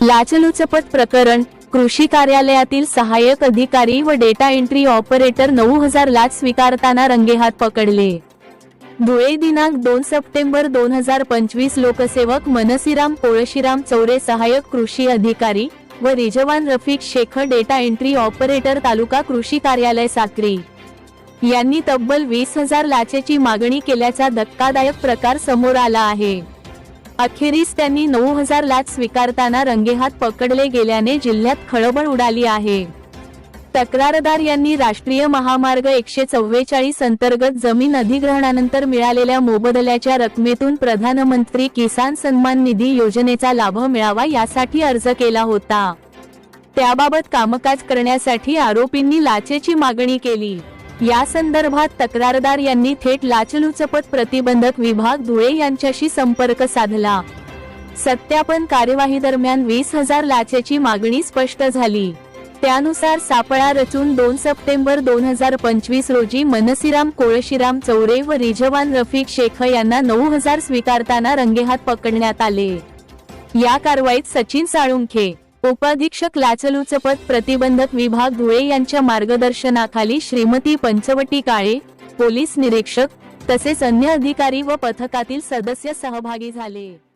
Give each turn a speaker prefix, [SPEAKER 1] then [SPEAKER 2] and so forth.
[SPEAKER 1] लाचलुचपत प्रकरण कृषी कार्यालयातील सहाय्यक अधिकारी व डेटा एंट्री ऑपरेटर नऊ हजार लाच स्वीकारताना रंगेहात पकडले. धुळे दिनांक दोन सप्टेंबर दोन हजार पंचवीस लोकसेवक मनसीराम कोळशीराम चौरे सहाय्यक कृषी अधिकारी व Rizwan Rafiq Shaikh data entry operator taluka कृषी कार्यालय साक्री. यांनी तब्बल वीस हजार लाचेची मागणी केल्याचा धक्कादायक प्रकार समोर आला आहे. अखेरीस त्यांनी नऊ हजार लाच स्वीकारताना रंगेहात पकडले गेल्याने जिल्ह्यात खळबळ उडाली आहे. तक्रारदार यांनी राष्ट्रीय महामार्ग एकशे चव्वेचाळीस अंतर्गत जमीन अधिग्रहणानंतर मिळालेल्या मोबदल्याच्या रकमेतून प्रधानमंत्री किसान सन्मान निधी योजनेचा लाभ मिळावा यासाठी अर्ज केला होता. त्याबाबत कामकाज करण्यासाठी आरोपींनी लाचेची मागणी केली. या संदर्भात तक्रारदार यांनी थेट लाचलुचपत प्रतिबंधक विभाग धुळे यांच्याशी संपर्क साधला. सत्यापन कार्यवाही दरम्यान वीस हजार लाचेची मागणी स्पष्ट झाली. त्यानुसार सापळा रचून दोन सप्टेंबर दोन हजार पंचवीस रोजी मनसीराम कोळशीराम चौरे व रिजवान रफिक शेख यांना नऊ हजार स्वीकारताना रंगेहात पकडण्यात आले. या कारवाईत सचिन साळुंखे उपाधीक्षक लाचलुचपत प्रतिबंधक विभाग धुळे यांच्या मार्गदर्शनाखाली श्रीमती पंचवटी काळे पोलीस निरीक्षक तसेच अन्य अधिकारी व पथकातील सदस्य सहभागी झाले.